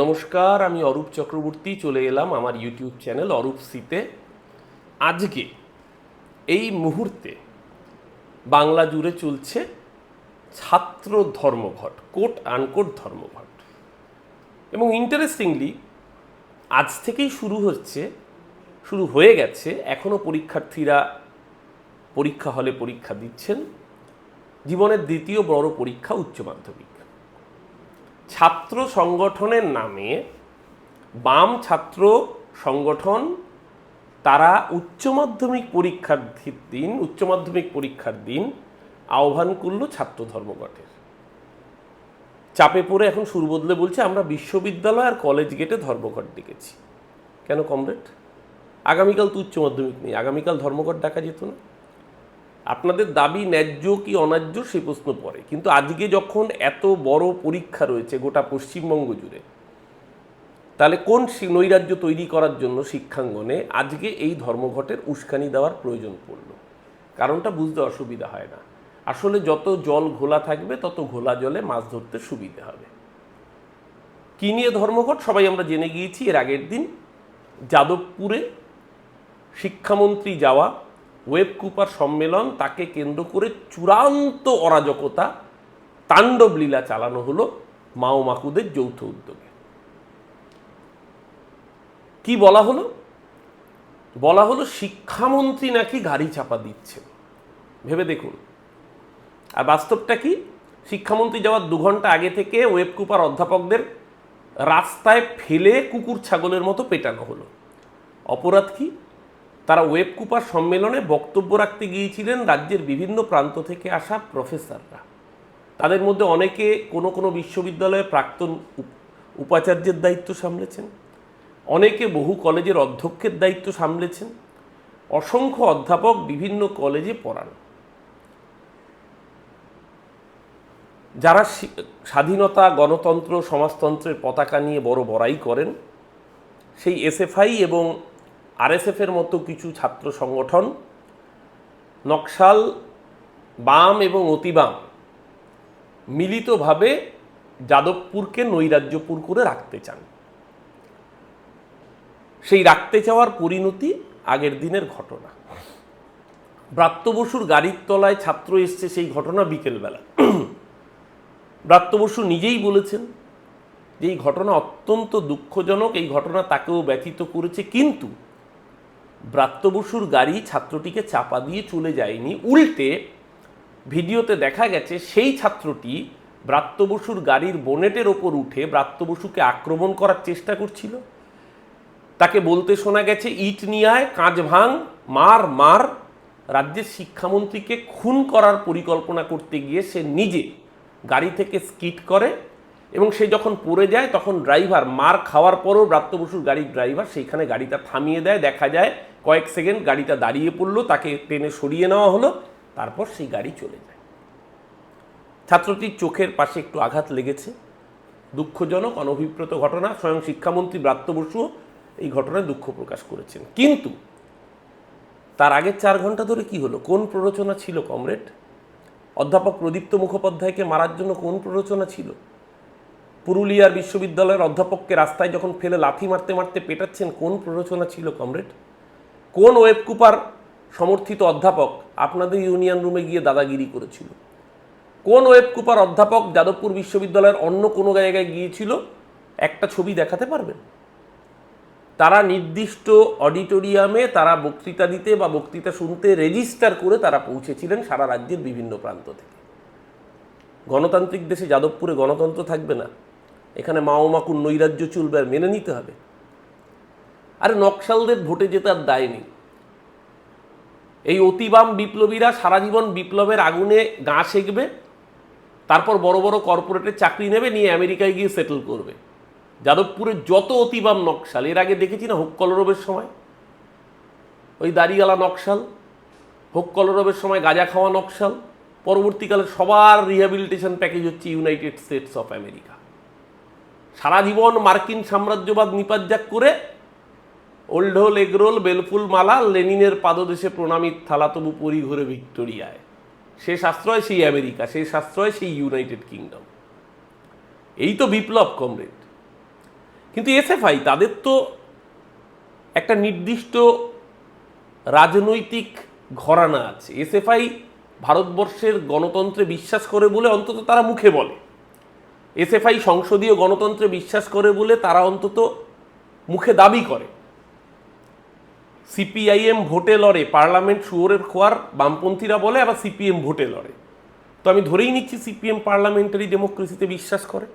নমস্কার, আমি অরূপ চক্রবর্তী, চলে এলাম আমার ইউটিউব চ্যানেল অরূপ সিতে আজকে এই মুহূর্তে বাংলা জুড়ে চলছে ছাত্র ধর্মঘট কোট আনকোট ধর্মঘট। এবং ইন্টারেস্টিংলি আজ থেকেই শুরু হচ্ছে, শুরু হয়ে গেছে এখনও পরীক্ষার্থীরা পরীক্ষা হলে পরীক্ষা দিচ্ছেন। জীবনের দ্বিতীয় বড় পরীক্ষা উচ্চ মাধ্যমিক। ছাত্র সংগঠনের নামে বাম ছাত্র সংগঠন, তারা উচ্চ মাধ্যমিক পরীক্ষার দিন, উচ্চ মাধ্যমিক পরীক্ষার দিন আহ্বান করল ছাত্র ধর্মঘটের। চাপে পড়ে এখন সুর বদলে বলছে, আমরা বিশ্ববিদ্যালয় আর কলেজ গেটে ধর্মঘট ডেকেছি। কেন কমরেড? আগামীকাল তো উচ্চ মাধ্যমিক নেই, আগামীকাল ধর্মঘট ডাকা যেত না। আপনাদের দাবি ন্যায্য কি অন্যায্য সে প্রশ্ন পড়ে। কিন্তু আজকে যখন এত বড় পরীক্ষা রয়েছে গোটা পশ্চিমবঙ্গ জুড়ে, তাহলে কোন নৈরাজ্য তৈরি করার জন্য শিক্ষাঙ্গনে আজকে এই ধর্মঘটের উস্কানি দেওয়ার প্রয়োজন পড়ল? কারণটা বুঝতে অসুবিধা হয় না। আসলে যত জল ঘোলা থাকবে, তত ঘোলা জলে মাছ ধরতে সুবিধে হবে। কি নিয়ে ধর্মঘট? সবাই আমরা জেনে গিয়েছি, এর আগের দিন যাদবপুরে শিক্ষামন্ত্রী যাওয়া ওয়েব কুপার সম্মেলন তাকে কেন্দ্র করে চূড়ান্ত অরাজকতা, তাণ্ডব লীলা চালানো হলো মাও মাকুদের যৌথ উদ্যোগে। কি বলা হলো? বলা হলো শিক্ষামন্ত্রী নাকি গাড়ি চাপা দিচ্ছে। ভেবে দেখুন। আর বাস্তবটা কি? শিক্ষামন্ত্রী যাওয়ার দু ঘণ্টা আগে থেকে ওয়েব কুপার অধ্যাপকদের রাস্তায় ফেলে কুকুর ছাগলের মতো পেটানো হলো। অপরাধ কি? তারা ওয়েব কুপার সম্মেলনে বক্তব্য রাখতে গিয়েছিলেন রাজ্যের বিভিন্ন প্রান্ত থেকে আসা প্রফেসররা। তাদের মধ্যে অনেকে কোনো কোনো বিশ্ববিদ্যালয়ে প্রাক্তন উপাচার্যের দায়িত্ব সামলেছেন, অনেকে বহু কলেজের অধ্যক্ষের দায়িত্ব সামলেছেন, অসংখ্য অধ্যাপক বিভিন্ন কলেজে পড়ান। যারা স্বাধীনতা, গণতন্ত্র, সমাজতন্ত্রের পতাকা নিয়ে বড় বড়াই করেন, সেই এসএফআই এবং আরএসএফের মতো কিছু ছাত্র সংগঠন, নকশাল, বাম এবং অতিবাম মিলিতভাবে যাদবপুরকে নৈরাজ্যপুর করে রাখতে চান। সেই রাখতে চাওয়ার পরিণতি আগের দিনের ঘটনা। ব্রাত্য বসুর গাড়ির তলায় ছাত্র এসছে সেই ঘটনা বিকেলবেলা। ব্রাত্য বসু নিজেই বলেছেন যে এই ঘটনা অত্যন্ত দুঃখজনক, এই ঘটনা তাকেও ব্যথিত করেছে, কিন্তু ব্রাত্য বসুর গাড়ি ছাত্রটিকে চাপা দিয়ে চলে যায়নি। উল্টে ভিডিওতে দেখা গেছে, সেই ছাত্রটি ব্রাত্য বসুর গাড়ির বোনেটের ওপর উঠে ব্রাত্য বসুকে আক্রমণ করার চেষ্টা করছিল। তাকে বলতে শোনা গেছে, ইট নিয়ে আয়, কাঁচ ভাঙ, মার মার। রাজ্যের শিক্ষামন্ত্রীকে খুন করার পরিকল্পনা করতে গিয়ে সে নিজে গাড়ি থেকে স্কিট করে এবং সে যখন পড়ে যায়, তখন ড্রাইভার মার খাওয়ার পরও ব্রাত্য বসুর গাড়ির ড্রাইভার সেইখানে গাড়িটা থামিয়ে দেয়। দেখা যায় কয়েক সেকেন্ড গাড়িটা দাঁড়িয়ে পড়ল, তাকে টেনে সরিয়ে নেওয়া হলো, তারপর সেই গাড়ি চলে যায়। ছাত্রটির চোখের পাশে একটু আঘাত লেগেছে। দুঃখজনক, অনভিপ্রত ঘটনা। স্বয়ং শিক্ষামন্ত্রী ব্রাত্য বসুও এই ঘটনায় দুঃখ প্রকাশ করেছেন। কিন্তু তার আগের চার ঘণ্টা ধরে কি হলো? কোন প্ররোচনা ছিল কমরেড? অধ্যাপক প্রদীপ্ত মুখোপাধ্যায়কে মারার জন্য কোন প্ররোচনা ছিল? পুরুলিয়ার বিশ্ববিদ্যালয়ের অধ্যাপককে রাস্তায় যখন ফেলে লাথি মারতে মারতে পেটাচ্ছেন, কোন প্ররোচনা ছিল কমরেড? কোন ওয়েব কুপার সমর্থিত অধ্যাপক আপনাদের ইউনিয়ন রুমে গিয়ে দাদাগিরি করেছিল? কোন ওয়েব কুপার অধ্যাপক যাদবপুর বিশ্ববিদ্যালয়ের অন্য কোনো জায়গায় গিয়েছিল? একটা ছবি দেখাতে পারবেন? তারা নির্দিষ্ট অডিটোরিয়ামে তারা বক্তৃতা দিতে বা বক্তৃতা শুনতে রেজিস্টার করে তারা পৌঁছেছিলেন সারা রাজ্যের বিভিন্ন প্রান্ত থেকে। গণতান্ত্রিক দেশে যাদবপুরে গণতন্ত্র থাকবে না। এখানে মাও মাকুর নৈরাজ্য চলবে আর মেনে নিতে হবে। আরে নকশালদের ভোটে জেতার দায় নেই এই অতিবাম বিপ্লবীরা সারা জীবন বিপ্লবের আগুনে গা সেকবে, তারপর বড় বড় কর্পোরেটের চাকরি নেবে, নিয়ে আমেরিকায় গিয়ে সেটেল করবে। যাদবপুরের যত অতিবাম নকশাল, এর আগে দেখেছি না হোক কলরবের সময়? ওই দাড়িওয়ালা নকশাল, হোক কলরবের সময় গাঁজা খাওয়া নকশাল, পরবর্তীকালে সবার রিহ্যাবিলিটেশন প্যাকেজ হচ্ছে ইউনাইটেড স্টেটস অফ আমেরিকা সারা জীবন মার্কিন সাম্রাজ্যবাদ নিপাজ্জাক করে ওল্ড হোল এগরোল বেলফুল মালা লেনিনের পাদদেশে প্রণামীর থালা তবু পরি ঘুরে ভিক্টোরিয়ায়। সে আশ্রয় সেই আমেরিকা শেষ আশ্রয় সেই ইউনাইটেড কিংডম। এই তো বিপ্লব, কমরেড। কিন্তু এসএফআই, তাদের তো একটা নির্দিষ্ট রাজনৈতিক ঘরানা আছে। এসএফআই ভারতবর্ষের গণতন্ত্রে বিশ্বাস করে বলে অন্তত তারা মুখে বলে। এসএফআই সংসদীয় গণতন্ত্রে বিশ্বাস করে বলে তারা অন্তত মুখে দাবি করে। সিপিআইএম ভোটে লড়ে, পার্লামেন্ট শুয়োরের খোয়ার বামপন্থীরা বলে, আবার সিপিএম ভোটে লড়ে। তো আমি ধরেই নিচ্ছি সিপিএম পার্লামেন্টারি ডেমোক্রেসিতে বিশ্বাস করে।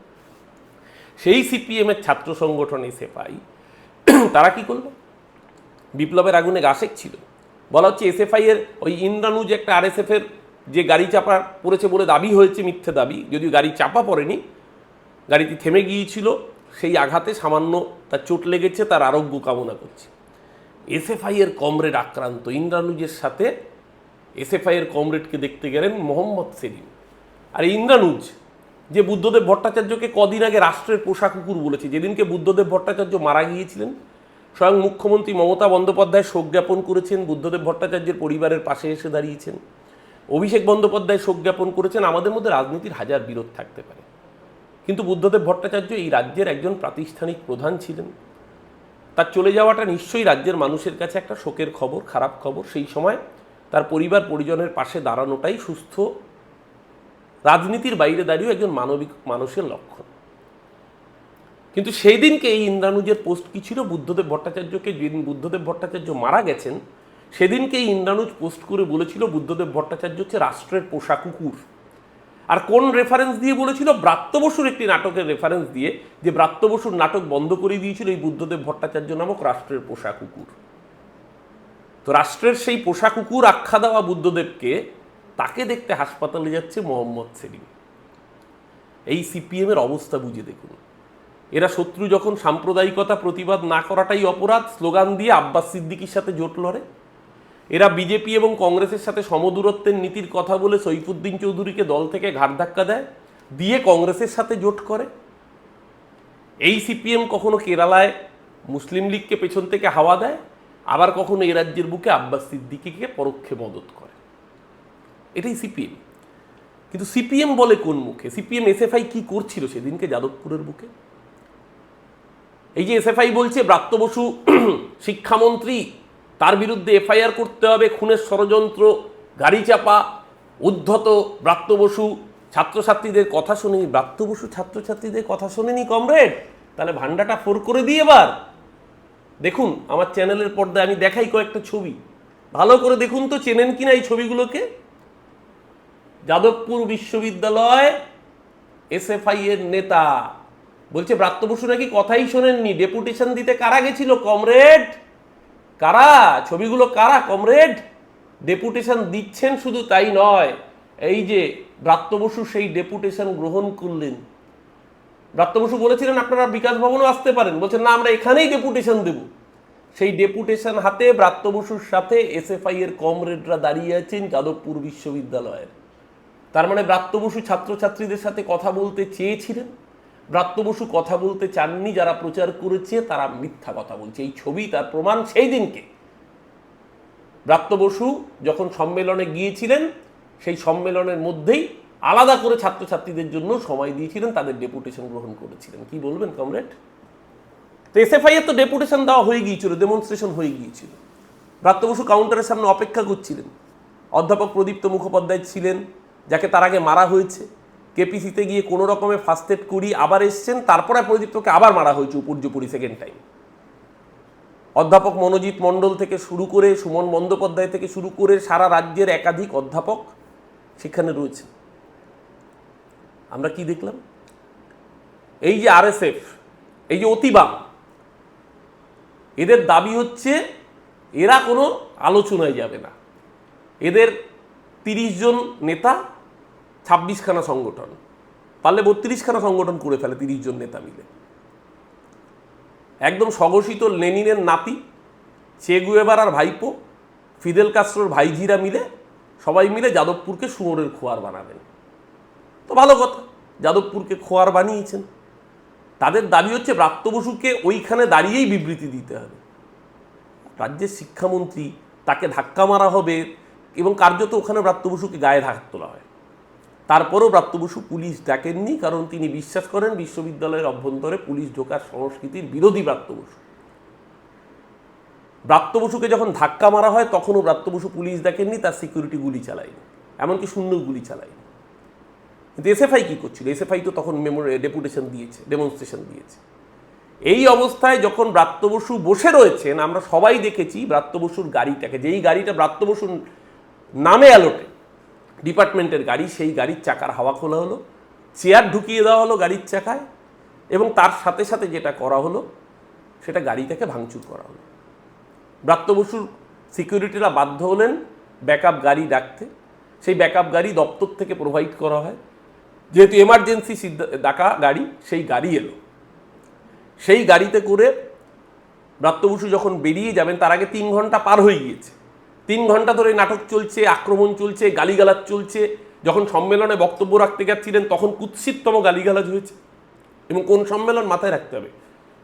সেই সিপিএমের ছাত্র সংগঠন এসএফআই, তারা কি করল? বিপ্লবের আগুনে গাছেক ছিল। বলা হচ্ছে এসএফআই এর ওই ইন্দ্রানু যে একটা আরএসএফ এর যে গাড়ি চাপা পড়েছে বলে দাবি হয়েছে মিথ্যে দাবি, যদিও গাড়ি চাপা পড়েনি, গাড়িটি থেমে গিয়েছিল, সেই আঘাতে সামান্য তার চোট লেগেছে, তার আরোগ্য কামনা করছে। এসএফআই এর কমরেড আক্রান্ত। ইন্দ্রানুজের সাথে এসএফআই এর কমরেডকে দেখতে গেলেন মোহাম্মদ সেলিম। আর ইন্দ্রানুজ, যে বুদ্ধদেব ভট্টাচার্যকে কদিন আগে রাষ্ট্রের পোষা কুকুর বলেছে, যেদিনকে বুদ্ধদেব ভট্টাচার্য মারা গিয়েছিলেন, স্বয়ং মুখ্যমন্ত্রী মমতা বন্দ্যোপাধ্যায় শোক জ্ঞাপন করেছেন, বুদ্ধদেব ভট্টাচার্যের পরিবারের পাশে এসে দাঁড়িয়েছেন। অভিষেক বন্দ্যোপাধ্যায় শোক জ্ঞাপন করেছেন, আমাদের মধ্যে রাজনীতির হাজার বিরোধ থাকতে পারে। কিন্তু বুদ্ধদেব ভট্টাচার্য এই রাজ্যের একজন প্রাতিষ্ঠানিক প্রধান ছিলেন। তার চলে যাওয়াটা নিশ্চয়ই রাজ্যের মানুষের কাছে একটা শোকের খবর, খারাপ খবর। সেই সময় তার পরিবার পরিজনের পাশে দাঁড়ানোটাই সুস্থ রাজনীতির বাইরে দাঁড়িয়েও একজন মানবিক মানুষের লক্ষণ। কিন্তু সেই দিনকে এই ইন্দ্রানুজের পোস্ট কি ছিল? বুদ্ধদেব ভট্টাচার্যকে যেদিন বুদ্ধদেব ভট্টাচার্য মারা গেছেন, সেদিনকে এই ইন্দ্রানুজ পোস্ট করে বলেছিল, বুদ্ধদেব ভট্টাচার্য হচ্ছে রাষ্ট্রের পোষা কুকুর। আর কোন রেফারেন্স দিয়ে বলেছিল? ব্রাত্য বসুর একটি নাটকের রেফারেন্স দিয়ে, যে ব্রাত্য বসুর নাটক বন্ধ করে দিয়েছিল এই বুদ্ধদেব ভট্টাচার্য নামক রাষ্ট্রের পোষা কুকুর। তো রাষ্ট্রের সেই পোষা কুকুর আখ্যা দেওয়া বুদ্ধদেবকে তাকে দেখতে হাসপাতালে যাচ্ছে মোহাম্মদ সেলিম। এই সিপিএমের অবস্থা বুঝে দেখুন। এরা শত্রু যখন সাম্প্রদায়িকতা প্রতিবাদ না করাটাই অপরাধ, স্লোগান দিয়ে আব্বাস সিদ্দিকির সাথে জোট লড়ে। এরা বিজেপি এবং কংগ্রেসের সাথে সমদূরত্বের নীতির কথা বলে সৈফুদ্দিন চৌধুরীকে দল থেকে ঘাট ধাক্কা দেয়, দিয়ে কংগ্রেসের সাথে জোট করে। এই সিপিএম কখনো কেরালায় মুসলিম লীগকে পেছন থেকে হাওয়া দেয়, আবার কখনো এ রাজ্যের বুকে আব্বাস সিদ্দিকিকে পরোক্ষে মদত করে। এটাই সিপিএম কিন্তু সিপিএম বলে কোন মুখে? সিপিএম এসএফআই কি করছিল সেদিনকে যাদবপুরের বুকে? এই যে এসএফআই বলছে, ব্রাত্য বসু শিক্ষামন্ত্রী তার বিরুদ্ধে এফআইআর করতে হবে, খুনের ষড়যন্ত্র, গাড়ি চাপা, উদ্ধত ব্রাত্য বসু। ছাত্রছাত্রীদের কথা শোনেনি, ব্রাত্য বসু ছাত্রছাত্রীদের কথা শোনেনি কমরেড? তাহলে ভান্ডাটা ফোর করে দিয়ে এবার। দেখুন, আমার চ্যানেলের পর্দায় আমি দেখাই কয়েকটা ছবি। ভালো করে দেখুন তো, চেনেন কিনা এই ছবিগুলোকে? যাদবপুর বিশ্ববিদ্যালয় এসএফআই এর নেতা। বলছে, ব্রাত্য বসু নাকি কথাই শোনেননি। ডেপুটেশন দিতে কারা গেছিল কমরেড? কারা? ছবিগুলো কারা? কমরেড, ডেপুটেশন দিচ্ছেন শুধু তাই নয়, এই যে ব্রাত্য বসু সেই ডেপুটেশন গ্রহণ করলেন। ব্রাত্য বসু বলেছিলেন, আপনারা বিকাশ ভবনও আসতে পারেন। বলছেন, না, আমরা এখানেই ডেপুটেশন দেব। সেই ডেপুটেশন হাতে ব্রাত্য বসুর সাথে এসএফআই এর কমরেডরা দাঁড়িয়ে আছেন যাদবপুর বিশ্ববিদ্যালয়ের। তার মানে ব্রাত্য বসু ছাত্রছাত্রীদের সাথে কথা বলতে চেয়েছিলেন। ব্রাত্য বসু কথা বলতে চাননি, যারা প্রচার করেছে তারা মিথ্যা কথা বলছে। এই ছবি তার প্রমাণ সেই দিনকে। ব্রাত্য বসু যখন সম্মেলনে গিয়েছিলেন, সেই সম্মেলনের মধ্যেই আলাদা করে ছাত্রছাত্রীদের জন্য সময় দিয়েছিলেন, তাদের ডেপুটেশন গ্রহণ করেছিলেন। কি বলবেন, কমরেড? তো এসএফআই এর তো ডেপুটেশন দেওয়া হয়ে গিয়েছিল, ডেমনস্ট্রেশন হয়ে গিয়েছিল। ব্রাত্য বসু কাউন্টারের সামনে অপেক্ষা করছিলেন। অধ্যাপক প্রদীপ্ত মুখোপাধ্যায় ছিলেন, যাকে তার আগে মারা হয়েছে। কেপিসিতে গিয়ে কোনো রকমে ফার্স্ট এড করি আবার এসছেন, তারপরে প্রদীপ্তকে আবার মারা হয়েছে উপর্যুপরি সেকেন্ড টাইম অধ্যাপক মনোজিৎ মণ্ডল থেকে শুরু করে সুমন বন্দ্যোপাধ্যায় থেকে শুরু করে সারা রাজ্যের একাধিক অধ্যাপক সেখানে রয়েছে। আমরা কি দেখলাম? এই যে আরএসএফ এই যে অতিবাম এদের দাবি হচ্ছে এরা কোনো আলোচনায় যাবে না। এদের তিরিশ জন নেতা ছাব্বিশখানা সংগঠন, পারলে বত্রিশখানা সংগঠন করে ফেলে তিরিশ জন নেতা মিলে। একদম স্বঘোষিত লেনিনের নাতি চেগুয়েবার আর ভাইপো, ফিদেল কাস্ট্রোর ভাইঝিরা মিলে সবাই মিলে যাদবপুরকে সুমরের খোয়ার বানাবেন। তো ভালো কথা, যাদবপুরকে খোয়ার বানিয়েছেন। তাদের দাবি হচ্ছে ব্রাত্য বসুকে ওইখানে দাঁড়িয়েই বিবৃতি দিতে হবে। রাজ্যের শিক্ষামন্ত্রী তাকে ধাক্কা মারা হবে এবং কার্যত ওখানে ব্রাত্য বসুকে গায়ে ধাক্কা তোলা হয়। তারপরেও ব্রাত্য বসু পুলিশ ডাকেননি কারণ তিনি বিশ্বাস করেন বিশ্ববিদ্যালয়ের অভ্যন্তরে পুলিশ ঢোকার সংস্কৃতির বিরোধী ব্রাত্য বসু বসুকে যখন ধাক্কা মারা হয়, তখনও ব্রাত্য বসু পুলিশ দেখেননি, তার সিকিউরিটি গুলি চালায়নি, এমনকি শূন্য গুলি চালায়নি। কিন্তু এসএফআই কী করছিল? এসএফআই তো তখন মেমো ডেপুটেশন দিয়েছে ডেমনস্ট্রেশন দিয়েছে। এই অবস্থায় যখন ব্রাত্য বসু বসে রয়েছেন, আমরা সবাই দেখেছি ব্রাত্য বসুর গাড়িটাকে, যেই গাড়িটা ব্রাত্য বসুর নামে অ্যালোটে ডিপার্টমেন্টের গাড়ি, সেই গাড়ির চাকার হাওয়া খোলা হলো, চেয়ার ঢুকিয়ে দেওয়া হলো গাড়ির চাকায়, এবং তার সাথে সাথে যেটা করা হলো, সেটা গাড়িটাকে ভাঙচুর করা হলো। ব্রাত্য বসুর সিকিউরিটিরা বাধ্য হলেন ব্যাকআপ গাড়ি ডাকতে। সেই ব্যাকআপ গাড়ি দপ্তর থেকে প্রোভাইড করা হয়। যেহেতু এমার্জেন্সি ডাকা গাড়ি, সেই গাড়ি এলো। সেই গাড়িতে করে ব্রাত্য বসু যখন বেরিয়ে যাবেন, তার আগে তিন ঘণ্টা পার হয়ে গিয়েছে। তিন ঘণ্টা ধরে নাটক চলছে, আক্রমণ চলছে, গালিগালাজ চলছে। যখন সম্মেলনে বক্তব্য রাখতে যাচ্ছিলেন তখন কুৎসিততম গালিগালাজ হয়েছে। এবং কোন সম্মেলন মাথায় রাখতে হবে?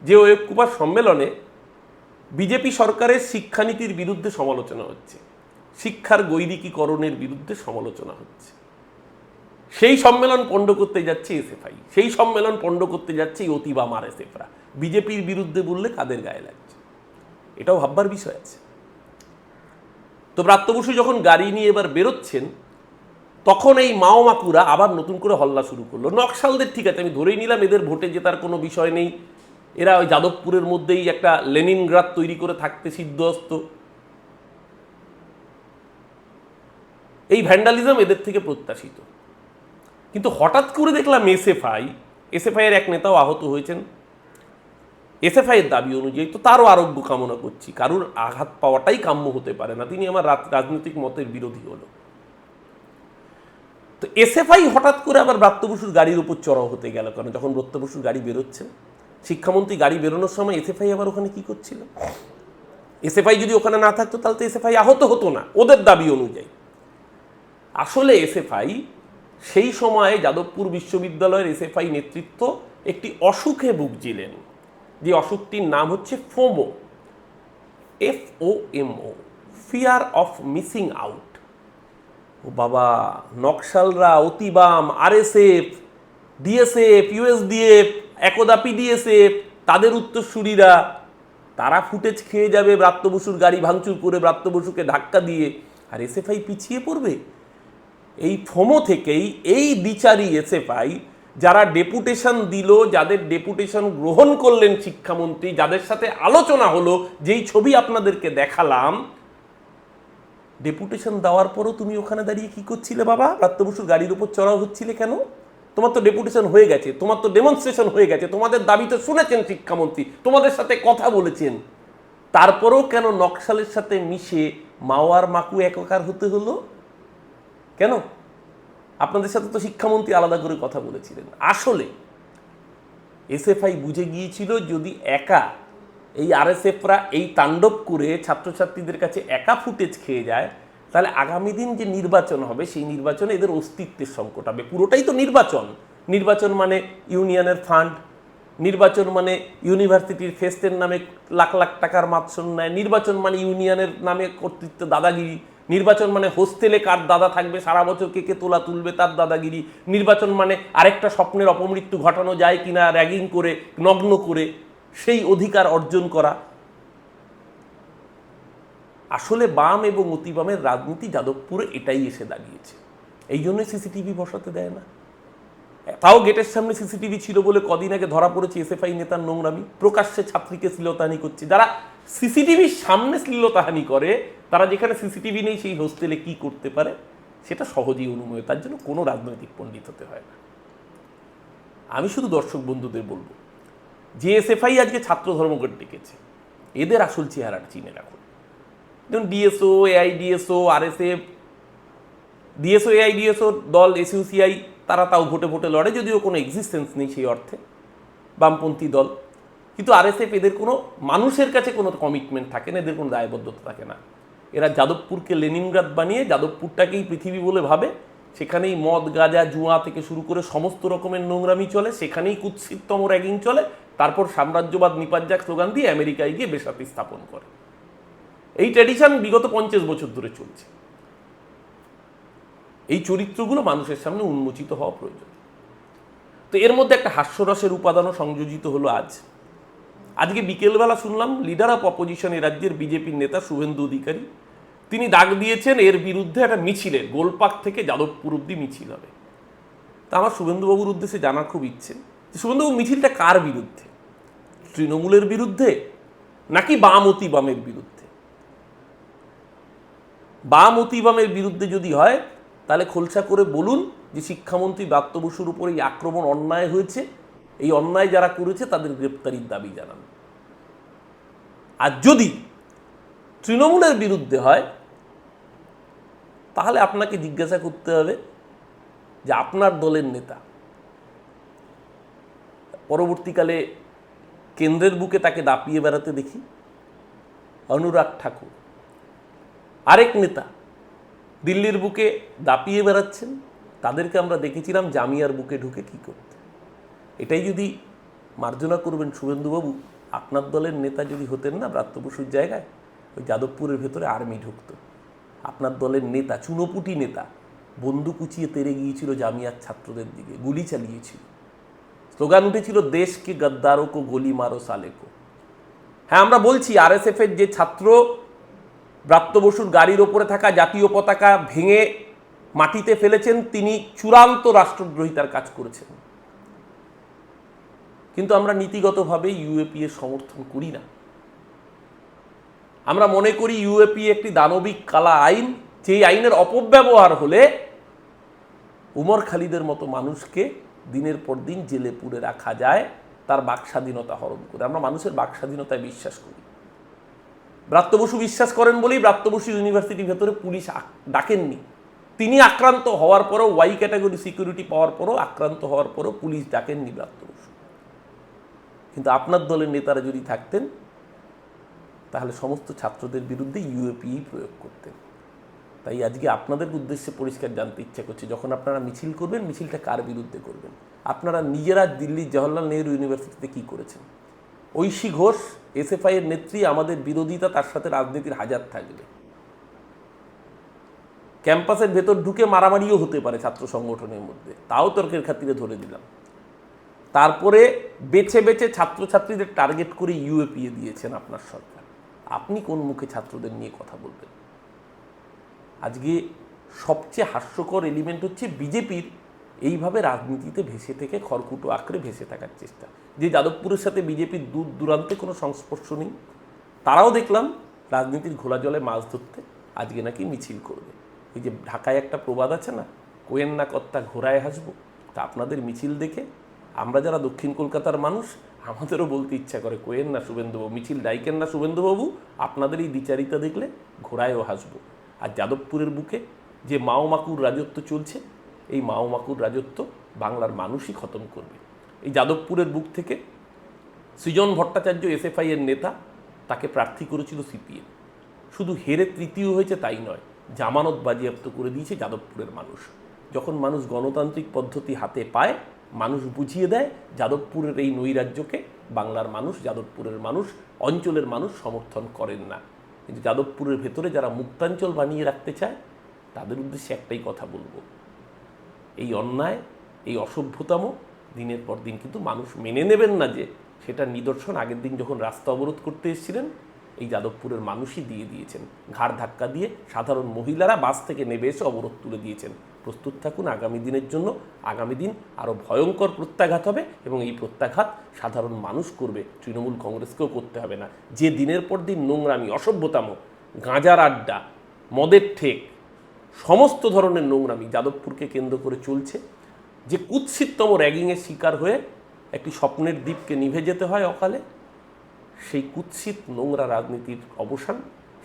যে ওয়েব কুপার সম্মেলনে বিজেপি সরকারের শিক্ষানীতির বিরুদ্ধে সমালোচনা হচ্ছে। শিক্ষার গৈরিকীকরণের বিরুদ্ধে সমালোচনা হচ্ছে। সেই সম্মেলন পণ্ড করতে যাচ্ছে এসএফআই। সেই সম্মেলন পণ্ড করতে যাচ্ছে এই অতি বাম আর এসএফরা। বিজেপির বিরুদ্ধে বললে কাদের গায়ে লাগছে? এটাও ভাববার বিষয় আছে। তো ব্রাত্য বসু যখন গাড়ি নিয়ে এবার বেরোচ্ছেন, তখন এই মাও মাকুরা আবার নতুন করে হল্লা শুরু করল। নকশালদের ঠিক আছে, আমি ধরেই নিলাম এদের ভোটে জেতার কোনো বিষয় নেই। এরা ওই যাদবপুরের মধ্যেই একটা লেনিন লেনিনগ্রাদ তৈরি করে থাকতে সিদ্ধহস্ত। এই ভ্যান্ডালিজম এদের থেকে প্রত্যাশিত। কিন্তু হঠাৎ করে দেখলাম এসএফআই এসএফআই এর এক নেতাও আহত হয়েছেন। এসএফআই এর দাবি অনুযায়ী তো তারও আরোগ্য কামনা করছি। কারুর আঘাত পাওয়াটাই কাম্য হতে পারে না। তিনি আমার রাজনৈতিক মতের বিরোধী হলো। তো এসএফআই হঠাৎ করে আবার ব্রাত্য বসুর গাড়ির উপর চড়াও হতে গেল কারণ যখন ব্রত্য বসুর গাড়ি বেরোচ্ছে, শিক্ষামন্ত্রী গাড়ি বেরোনোর সময় এসএফআই আবার ওখানে কি করছিল? এসএফআই যদি ওখানে না থাকতো, তাহলে তো এসএফআই আহত হতো না। ওদের দাবি অনুযায়ী। আসলে এসএফআই সেই সময়ে যাদবপুর বিশ্ববিদ্যালয়ের এসএফআই নেতৃত্ব একটি অসুখে ভুগছিলেন। যে অসুখটির নাম হচ্ছে FOMO F O M O fear of missing out ও বাবা, নকশালরা, অতিবাম আরএসএফ ডিএসএফ ইউএসডিএফ একদা পিডিএসএফ তাদের উত্তরসূরিরা, তারা ফুটেজ খেয়ে যাবে ব্রাত্য বসুর গাড়ি ভাঙচুর করে ব্রাত্য বসুকে ধাক্কা দিয়ে। আর এসএফআই পিছিয়ে পড়বে? এই ফোমো থেকেই, এই বিচারি এসএফআই যারা ডেপুটেশন দিল, যাদের ডেপুটেশন গ্রহণ করলেন শিক্ষামন্ত্রী, যাদের সাথে আলোচনা হলো, যেই ছবি আপনাদেরকে দেখালাম, ডেপুটেশন দেওয়ার পরও তুমি ওখানে দাঁড়িয়ে কি করছিলে বাবা? প্রাপ্ত বসুর গাড়ির উপর চড়াও হচ্ছিলে কেন? তোমার তো ডেপুটেশন হয়ে গেছে, তোমার তো ডেমনস্ট্রেশন হয়ে গেছে, তোমাদের দাবি তো শুনেছেন শিক্ষামন্ত্রী, তোমাদের সাথে কথা বলেছেন। তারপরেও কেন নকশালের সাথে মিশে মাওয়ার মাকু একাকার হতে হলো? কেন? আপনাদের সাথে তো শিক্ষামন্ত্রী আলাদা করে কথা বলেছিলেন। আসলে এসএফআই বুঝে গিয়েছিল যদি একা এই আরএসএফরা এই তাণ্ডব করে ছাত্রছাত্রীদের কাছে একা ফুটেজ খেয়ে যায়, তাহলে আগামী দিন যে নির্বাচন হবে, সেই নির্বাচনে এদের অস্তিত্বের সংকট হবে। পুরোটাই তো নির্বাচন। নির্বাচন মানে ইউনিয়নের ফান্ড, নির্বাচন মানে ইউনিভার্সিটির ফেস্টের নামে লাখ লাখ টাকার মাৎসন নেয়, নির্বাচন মানে ইউনিয়নের নামে কর্তৃত্ব দাদাগিরি নির্বাচন মানে হোস্টেলে কার দাদা থাকবে? সারা বছর কে কে তোলা তুলবে তার দাদাগিরি? নির্বাচন মানে আরেকটা স্বপ্নের অপমৃত্যু ঘটানো যায় কিনা র্যাগিং করে, নগ্ন করে, সেই অধিকার অর্জন করা। আসলে বাম এবং অতিবামের রাজনীতি যাদবপুরে এটাই এসে দাঁড়িয়েছে। এই জন্য সিসিটিভি বসাতে দেয় না। তাও গেটের সামনে সিসিটিভি ছিল বলে কদিন আগে ধরা পড়েছে এসএফআই নেতার নোংরামি। প্রকাশ্যে ছাত্রীকে শ্লীলতাহানি করছে। যারা সিসিটিভির সামনে শ্লীলতাহানি করে তারা যেখানে সিসিটিভি নেই, সেই হোস্টেলে কি করতে পারে? সেটা সহজেই অনুময় তার জন্য কোনো রাজনৈতিক পণ্ডিত হতে হয় না। আমি শুধু দর্শক বন্ধুদের বলব যে এসএফআই আজকে ছাত্র ধর্মঘট ডেকেছে। এদের আসল চেহারাটা চিনে রাখুন। যেমন DSO AIDSO RSF DSO AIDSO দল এসইউসিআই তারা তাও ভোটে ভোটে লড়ে, যদিও কোনো এক্সিস্টেন্স নেই সেই অর্থে। বামপন্থী দল। কিন্তু আরএসএফ এদের কোনো মানুষের কাছে কোনো কমিটমেন্ট থাকে না, এদের কোনো দায়বদ্ধতা থাকে না। এরা যাদবপুরকে লেনিনগ্রাদ বানিয়ে যাদবপুরটাকেই পৃথিবী বলে ভাবে। সেখানেই মদ, গাঁজা, জুয়া থেকে শুরু করে সমস্ত রকমের নোংরামি চলে। সেখানেই কুৎসিততম র্যাগিং চলে। তারপর সাম্রাজ্যবাদ নিপাজ্জাক স্লোগান দিয়ে আমেরিকায় গিয়ে বেসাতি স্থাপন করে। এই ট্র্যাডিশন বিগত পঞ্চাশ বছর ধরে চলছে। এই চরিত্রগুলো মানুষের সামনে উন্মোচিত হওয়া প্রয়োজন। তো এর মধ্যে একটা হাস্যরসের উপাদানও সংযোজিত হলো আজ। আজকে বিকেলবেলা শুনলাম লিডার অফ অপোজিশন এ রাজ্যের বিজেপির নেতা শুভেন্দু অধিকারী তিনি ডাক দিয়েছেন, এর বিরুদ্ধে একটা মিছিলের গোলপাক থেকে যাদবপুর অব্দি মিছিল হবে। তা আমার শুভেন্দুবাবুর উদ্দেশ্যে জানার খুব ইচ্ছে। শুভেন্দুবাবু, মিছিলটা কার বিরুদ্ধে? তৃণমূলের বিরুদ্ধে নাকি বামতি বামের বিরুদ্ধে? বামতি বামের বিরুদ্ধে যদি হয়, তাহলে খোলসা করে বলুন যে শিক্ষামন্ত্রী ব্রাত্য বসুর উপরে এই আক্রমণ অন্যায় হয়েছে। এই অন্যায় যারা করেছে, তাদের গ্রেপ্তারির দাবি জানান। আর যদি তৃণমূলের বিরুদ্ধে হয় তাহলে আপনাকে জিজ্ঞাসা করতে হবে যে আপনার দলের নেতা পরবর্তীকালে কেন্দ্রের বুকে তাকে দাপিয়ে বেড়াতে দেখি? অনুরাগ ঠাকুর। আরেক নেতা দিল্লির বুকে দাপিয়ে বেড়াচ্ছেন, তাদেরকে আমরা দেখেছিলাম জামিয়ার বুকে ঢুকে কি করতে। এটাই যদি মার্জনা করবেন শুভেন্দুবাবু, আপনার দলের নেতা যদি হতেন না ব্রাত্য বসুর জায়গায়, ওই যাদবপুরের ভেতরে আর্মি ঢুকতো। আপনার দলের নেতা, চুনোপুটি নেতা, বন্দুক উঁচিয়ে তেরে গিয়েছিল জামিয়ার ছাত্রদের দিকে, গুলি চালিয়েছিল। স্লোগান উঠেছিল, দেশকে গদ্দারো কো গলি মারো সালেকো হ্যাঁ আমরা বলছি আরএসএফ এর যে ছাত্র ব্রাত্য বসুর গাড়ির ওপরে থাকা জাতীয় পতাকা ভেঙে মাটিতে ফেলেছেন, তিনি চূড়ান্ত রাষ্ট্রদ্রোহিতার কাজ করেছেন। কিন্তু আমরা নীতিগতভাবে ইউএপি এর সমর্থন করি না। আমরা মনে করি ইউএপি একটি দানবিক কালা আইন, যেই আইনের অপব্যবহার হলে উমর খালিদের মতো মানুষকে দিনের পর দিন জেলে পুড়ে রাখা যায়, তার বাক স্বাধীনতা হরণ করে। আমরা মানুষের বাক স্বাধীনতায় বিশ্বাস করি। ব্রাত্য বসু বিশ্বাস করেন বলেই ব্রাত্য বসু ইউনিভার্সিটির ভেতরে পুলিশ ডাকেননি। তিনি আক্রান্ত হওয়ার পরও, ওয়াই ক্যাটাগরি সিকিউরিটি পাওয়ার পরও, আক্রান্ত হওয়ার পরও পুলিশ ডাকেননি ব্রাত্য বসু। কিন্তু আপনার দলের নেতারা যদি থাকতেন তাহলে সমস্ত ছাত্রদের বিরুদ্ধে ইউএপিই প্রয়োগ করতেন তাই আজকে আপনাদের উদ্দেশ্যে পরিষ্কার জানতে ইচ্ছা করছে, যখন আপনারা মিছিল করবেন, মিছিলটা কার বিরুদ্ধে করবেন? আপনারা নিজেরা দিল্লির জওহরলাল নেহরু ইউনিভার্সিটিতে কি করেছেন? ঐশী ঘোষ, এসএফআই এর নেত্রী, আমাদের বিরোধিতা তার সাথে রাজনীতির হাজার থাকবে। ক্যাম্পাসের ভেতর ঢুকে মারামারিও হতে পারে ছাত্র সংগঠনের মধ্যে। তাও তর্কের খাতিরে ধরে দিলাম তারপরে বেছে বেছে ছাত্রছাত্রীদের টার্গেট করে ইউএপিএ দিয়েছেন আপনার সরকার। আপনি কোন মুখে ছাত্রদের নিয়ে কথা বলবেন? আজকে সবচেয়ে হাস্যকর এলিমেন্ট হচ্ছে বিজেপির এইভাবে রাজনীতিতে ভেসে থেকে খড়কুটো আঁকড়ে ভেসে থাকার চেষ্টা। যে যাদবপুরের সাথে বিজেপির দূর দূরান্তে কোনো সংস্পর্শ নেই, তারাও দেখলাম রাজনীতির ঘোলা জলে মাছ ধরতে আজকে নাকি মিছিল করবে। এই যে ঢাকায় একটা প্রবাদ আছে না, কোয়েন না কর্তা ঘোড়ায় হাসবো, তা আপনাদের মিছিল দেখে আমরা যারা দক্ষিণ কলকাতার মানুষ আমাদেরও বলতে ইচ্ছা করে, কোয়েন না শুভেন্দুবাবু মিছিল ডাইকেন না শুভেন্দুবাবু আপনাদের এই দ্বিচারিতা দেখলে ঘোড়ায়ও হাসবো। আর যাদবপুরের বুকে যে মাও মাকুর রাজত্ব চলছে, এই মাও মাকুর রাজত্ব বাংলার মানুষই খতম করবে। এই যাদবপুরের বুক থেকে সৃজন ভট্টাচার্য এসএফআই এর নেতা তাকে প্রার্থী করেছিল সিপিএম। শুধু হেরে তৃতীয় হয়েছে তাই নয়, জামানত বাজেয়াপ্ত করে দিয়েছে যাদবপুরের মানুষ। যখন মানুষ গণতান্ত্রিক পদ্ধতি হাতে পায় মানুষ বুঝিয়ে দেয়, যাদবপুরের এই নৈরাজ্যকে বাংলার মানুষ, যাদবপুরের মানুষ, অঞ্চলের মানুষ সমর্থন করেন না। কিন্তু যাদবপুরের ভেতরে যারা মুক্তাঞ্চল বানিয়ে রাখতে চায়, তাদের উদ্দেশ্যে একটাই কথা বলব। এই অন্যায়, এই অসভ্যতম, দিনের পর দিন কিন্তু মানুষ মেনে নেবেন না যে সেটা নিদর্শন। আগের দিন যখন রাস্তা অবরোধ করতে এসেছিলেন, এই যাদবপুরের মানুষই দিয়ে দিয়েছেন। ঘাড় ধাক্কা দিয়ে সাধারণ মহিলারা বাস থেকে নেমে এসে অবরোধ তুলে দিয়েছেন। প্রস্তুত থাকুন আগামী দিনের জন্য। আগামী দিন আরও ভয়ঙ্কর প্রত্যাঘাত হবে এবং এই প্রত্যাঘাত সাধারণ মানুষ করবে। তৃণমূল কংগ্রেসকেও করতে হবে না। যে দিনের পর দিন নোংরামি, অসভ্যতাম, গাঁজার আড্ডা, মদের ঠেক, সমস্ত ধরনের নোংরামি যাদবপুরকে কেন্দ্র করে চলছে। যে কুৎসিততম র্যাগিংয়ের শিকার হয়ে একটি স্বপ্নের দ্বীপকে নিভে যেতে হয় অকালে, সেই কুৎসিত নোংরা রাজনীতির অবসান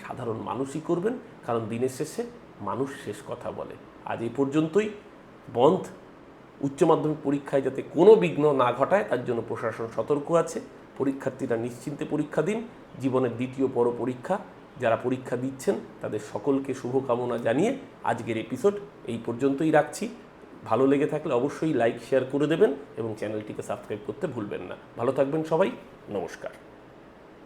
সাধারণ মানুষই করবেন। কারণ দিনের শেষে মানুষ শেষ কথা বলে। আজ এই পর্যন্তই। বন্ধ। উচ্চ মাধ্যমিক পরীক্ষায় যাতে কোনো বিঘ্ন না ঘটায়, তার জন্য প্রশাসন সতর্ক আছে। পরীক্ষার্থীরা নিশ্চিন্তে পরীক্ষা দিন। জীবনের দ্বিতীয় বড় পরীক্ষা। যারা পরীক্ষা দিচ্ছেন, তাদের সকলকে শুভকামনা জানিয়ে আজকের এপিসোড এই পর্যন্তই রাখছি। ভালো লেগে থাকলে অবশ্যই লাইক শেয়ার করে দেবেন এবং চ্যানেলটিকে সাবস্ক্রাইব করতে ভুলবেন না। ভালো থাকবেন সবাই। নমস্কার।